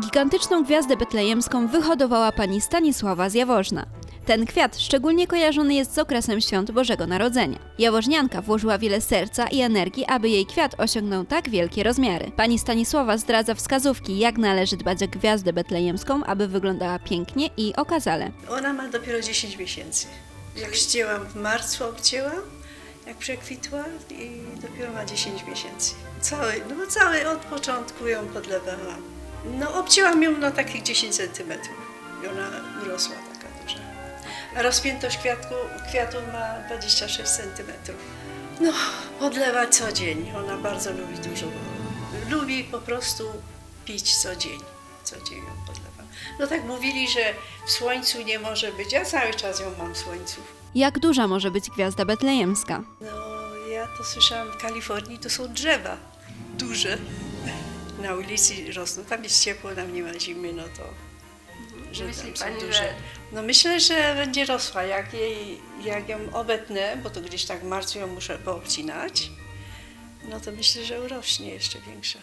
Gigantyczną gwiazdę betlejemską wyhodowała pani Stanisława z Jaworzna. Ten kwiat szczególnie kojarzony jest z okresem świąt Bożego Narodzenia. Jaworznianka włożyła wiele serca i energii, aby jej kwiat osiągnął tak wielkie rozmiary. Pani Stanisława zdradza wskazówki, jak należy dbać o gwiazdę betlejemską, aby wyglądała pięknie i okazale. Ona ma dopiero 10 miesięcy. Jak ścięłam w marcu, obcięłam, jak przekwitła i dopiero ma 10 miesięcy. Cały, no cały od początku ją podlewałam. No obcięłam ją na takich 10 centymetrów i ona urosła taka duża. A rozpiętość kwiatku, kwiatu ma 26 centymetrów. No, podlewa co dzień. Ona bardzo lubi dużo. Lubi po prostu pić co dzień. Co dzień ją podlewam. No tak mówili, że w słońcu nie może być. Ja cały czas ją mam w słońcu. Jak duża może być gwiazda betlejemska? No, ja to słyszałam w Kalifornii, to są drzewa duże. Na ulicy rosną. Tam jest ciepło, tam nie ma zimy, no to. Że Myśli tam są pani, duże. że- No myślę, że będzie rosła. Jak, jej, jak ją obetnę, bo to gdzieś tak w marcu ją muszę poobcinać, no to myślę, że urośnie jeszcze większa.